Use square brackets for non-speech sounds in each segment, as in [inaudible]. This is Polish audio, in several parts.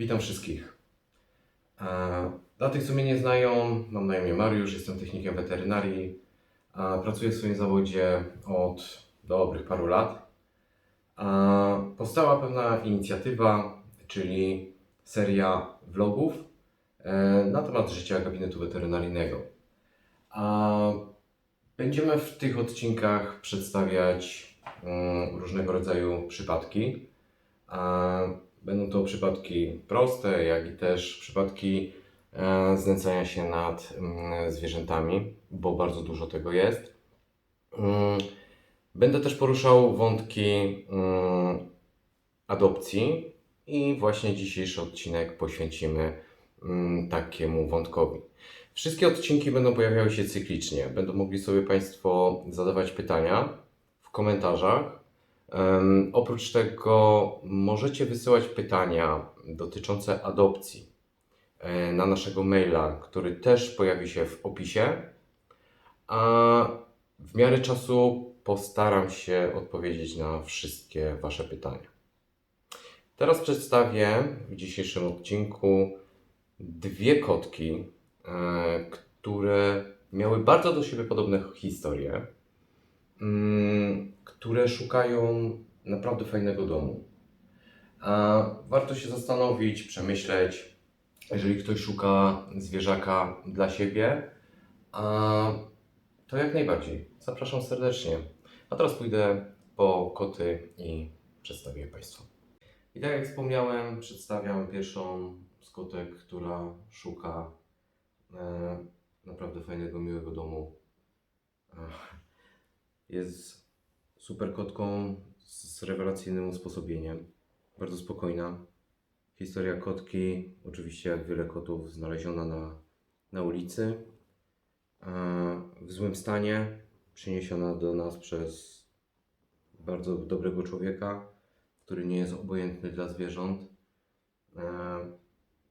Witam wszystkich. Dla tych, co mnie nie znają, mam na imię Mariusz, jestem technikiem weterynarii. Pracuję w swoim zawodzie od dobrych paru lat. Powstała pewna inicjatywa, czyli seria vlogów e, na temat życia gabinetu weterynaryjnego. Będziemy w tych odcinkach przedstawiać mm, różnego rodzaju przypadki. Będą to przypadki proste, jak i też przypadki e, znęcania się nad mm, zwierzętami, bo bardzo dużo tego jest. Mm, Będę też poruszał wątki mm, adopcji i właśnie dzisiejszy odcinek poświęcimy takiemu wątkowi. Wszystkie odcinki będą pojawiały się cyklicznie. Będą mogli sobie Państwo zadawać pytania w komentarzach. Oprócz tego możecie wysyłać pytania dotyczące adopcji e, na naszego maila, który też pojawi się w opisie. A w miarę czasu postaram się odpowiedzieć na wszystkie Wasze pytania. Teraz przedstawię w dzisiejszym odcinku dwie kotki, e, które miały bardzo do siebie podobne historie, które szukają naprawdę fajnego domu. A warto się zastanowić, przemyśleć, jeżeli ktoś szuka zwierzaka dla siebie, a to jak najbardziej. Zapraszam serdecznie. A teraz pójdę po koty i przedstawię je Państwu. I tak jak wspomniałem, przedstawiam pierwszą z kotek, która szuka e, naprawdę fajnego, miłego domu. Ach, Jest super kotką z rewelacyjnym usposobieniem. Bardzo spokojna. Historia kotki, oczywiście jak wiele kotów, znaleziona na, na ulicy. W złym stanie, przyniesiona do nas przez bardzo dobrego człowieka, który nie jest obojętny dla zwierząt.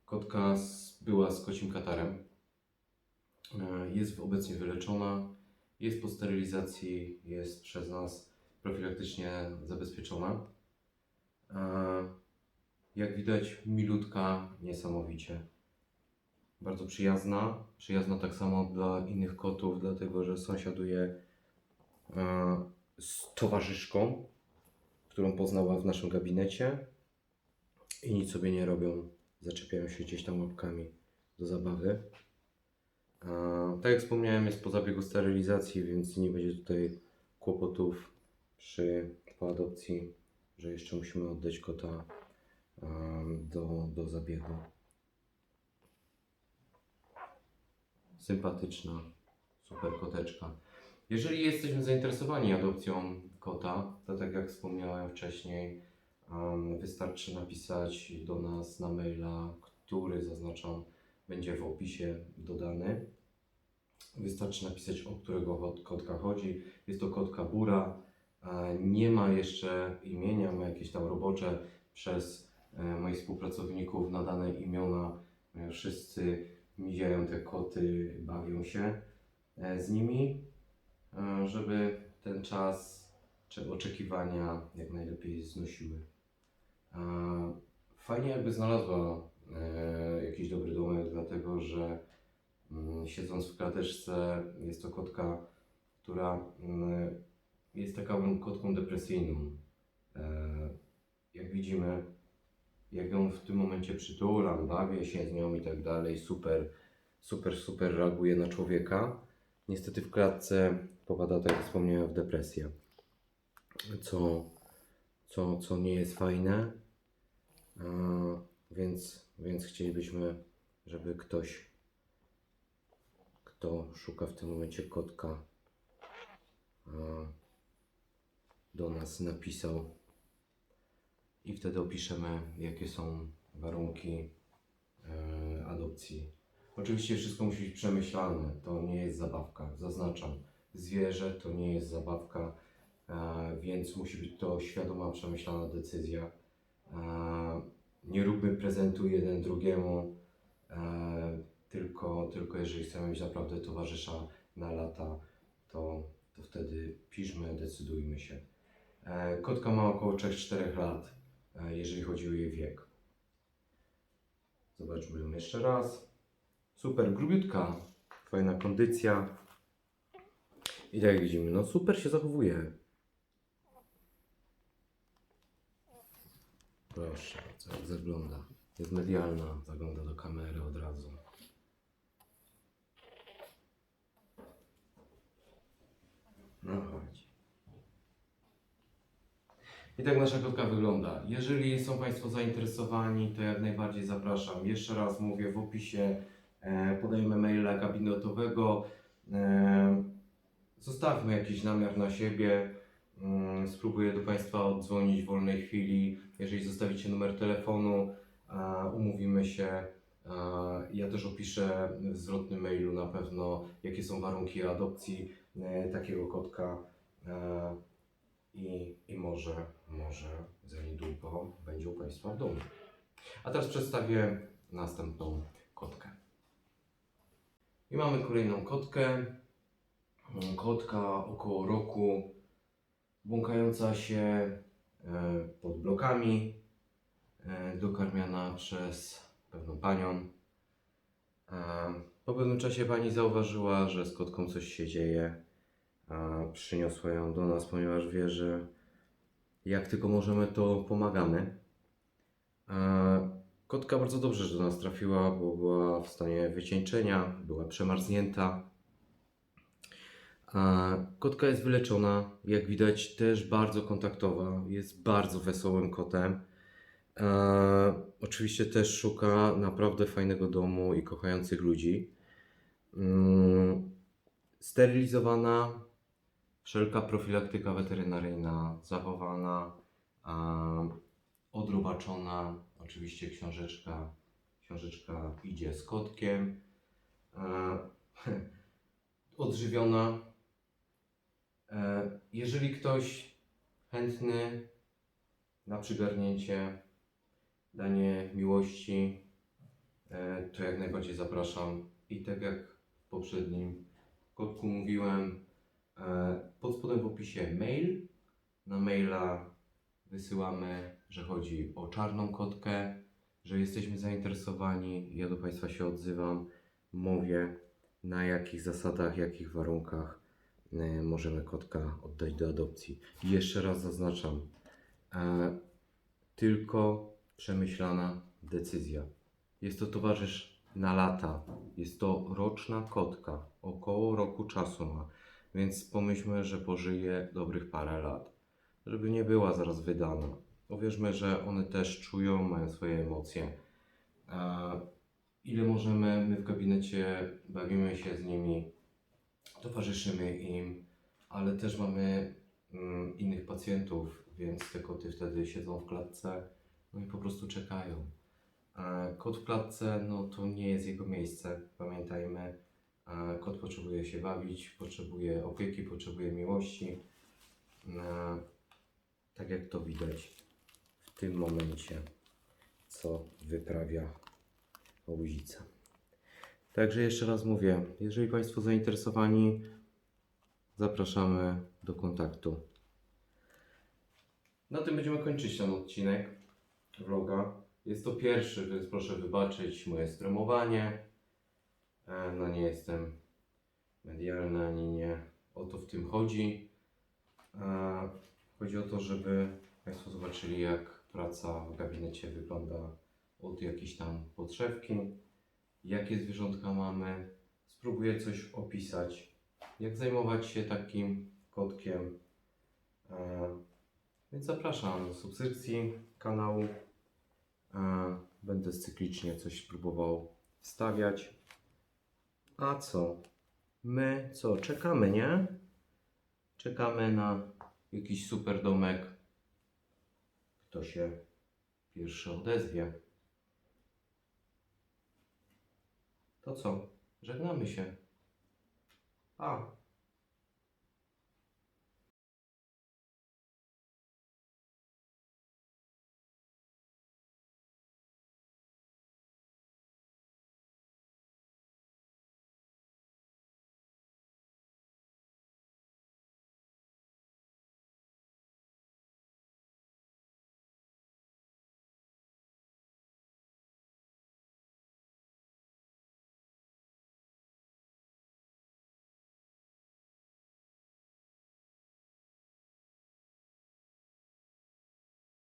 Kotka była z kocim katarem. Jest obecnie wyleczona, jest po sterylizacji, jest przez nas profilaktycznie zabezpieczona. E, Jak widać, milutka niesamowicie. Bardzo przyjazna. Przyjazna tak samo dla innych kotów, dlatego że sąsiaduje e, z towarzyszką, którą poznała w naszym gabinecie i nic sobie nie robią. Zaczepiają się gdzieś tam łapkami do zabawy. E, tak jak wspomniałem, jest po zabiegu sterylizacji, więc nie będzie tutaj kłopotów przy po adopcji, że jeszcze musimy oddać kota e, do, do zabiegu. Sympatyczna, super koteczka. Jeżeli jesteśmy zainteresowani adopcją kota, to tak jak wspomniałem wcześniej, em, wystarczy napisać do nas na maila, który zaznaczam będzie w opisie dodany. Wystarczy napisać, o którego kot- kotka chodzi. Jest to kotka Bura. Nie ma jeszcze imienia, ma jakieś tam robocze przez e, moich współpracowników nadane imiona. E, Wszyscy mijają te koty, bawią się e, z nimi, żeby ten czas czy oczekiwania jak najlepiej znosiły. Fajnie jakby znalazła dlatego że mm, siedząc w klateczce jest to kotka, która mm, jest taką kotką depresyjną. E, Jak widzimy, jak ją w tym momencie przytulam, bawię się z nią i tak dalej, super, super, super reaguje na człowieka. Niestety w klatce popada, tak jak wspomniałem, w depresję, co, co, co nie jest fajne. E, Więc, więc chcielibyśmy, żeby ktoś, kto szuka w tym momencie kotka, do nas napisał i wtedy opiszemy, jakie są warunki e, adopcji. Oczywiście wszystko musi być przemyślane, to nie jest zabawka, zaznaczam. Zwierzę to nie jest zabawka, e, więc musi być to świadoma, przemyślana decyzja. E, nie róbmy prezentu jeden drugiemu, tylko, tylko jeżeli chcemy mieć naprawdę towarzysza na lata, to, to wtedy piszmy, decydujmy się. E, Kotka ma około 3-4 lat, e, jeżeli chodzi o jej wiek. Zobaczmy ją jeszcze raz. Super grubiutka, fajna kondycja. I tak jak widzimy, no super się zachowuje. Proszę, co zagląda. Jest medialna, zagląda do kamery od razu. No chodź. I tak nasza kotka wygląda. Jeżeli są Państwo zainteresowani, to jak najbardziej zapraszam. Jeszcze raz mówię, w opisie e, podajemy maila gabinetowego. E, zostawmy jakiś namiar na siebie. Mm, Spróbuję do Państwa oddzwonić w wolnej chwili. Jeżeli zostawicie numer telefonu, umówimy się. E, Ja też opiszę w zwrotnym mailu na pewno, jakie są warunki adopcji e, takiego kotka. E, i, i może, może za niedługo będzie u Państwa w domu. A teraz przedstawię następną kotkę. I mamy kolejną kotkę. Kotka około roku, błąkająca się e, pod blokami, e, dokarmiana przez pewną panią. E, Po pewnym czasie pani zauważyła, że z kotką coś się dzieje a przyniosła ją do nas, ponieważ wie, że jak tylko możemy, to pomagamy. Kotka bardzo dobrze że do nas trafiła, bo była w stanie wycieńczenia, była przemarznięta. Kotka jest wyleczona, jak widać też bardzo kontaktowa, jest bardzo wesołym kotem. A, oczywiście też szuka naprawdę fajnego domu i kochających ludzi. Mm, sterylizowana, wszelka profilaktyka weterynaryjna zachowana, a, odrobaczona, oczywiście książeczka, książeczka idzie z kotkiem, a, [laughs] odżywiona. E, Jeżeli ktoś chętny na przygarnięcie, danie miłości, e, to jak najbardziej zapraszam. I tak jak w poprzednim kotku mówiłem, e, pod spodem w opisie mail. Na maila wysyłamy, że chodzi o czarną kotkę, że jesteśmy zainteresowani. Ja do Państwa się odzywam, mówię na jakich zasadach, jakich warunkach e, możemy kotka oddać do adopcji. I jeszcze raz zaznaczam, tylko przemyślana decyzja. Jest to towarzysz na lata. Jest to roczna kotka. Około roku czasu ma. Więc pomyślmy, że pożyje dobrych parę lat. Żeby nie była zaraz wydana. Uwierzmy, że one też czują, mają swoje emocje. Ile możemy, my w gabinecie bawimy się z nimi, towarzyszymy im, ale też mamy mm, innych pacjentów, więc te koty wtedy siedzą w klatce no i po prostu czekają. A kot w klatce, no to nie jest jego miejsce, pamiętajmy. A Kot potrzebuje się bawić, potrzebuje opieki, potrzebuje miłości. A, Tak jak to widać w tym momencie, co wyprawia łuzica. Także jeszcze raz mówię, jeżeli Państwo zainteresowani, zapraszamy do kontaktu. Na tym będziemy kończyć ten odcinek vloga. Jest to pierwszy, więc proszę wybaczyć moje stremowanie. E, No nie jestem medialny ani nie. O to w tym chodzi. E, Chodzi o to, żeby Państwo zobaczyli, jak praca w gabinecie wygląda od jakiejś tam podszewki, jakie zwierzątka mamy. Spróbuję coś opisać, jak zajmować się takim kotkiem. E, Więc zapraszam do subskrypcji kanału. Będę cyklicznie coś próbował wstawiać. A co? My co? Czekamy, nie? Czekamy na jakiś super domek. Kto się pierwszy odezwie? To co? Żegnamy się. A.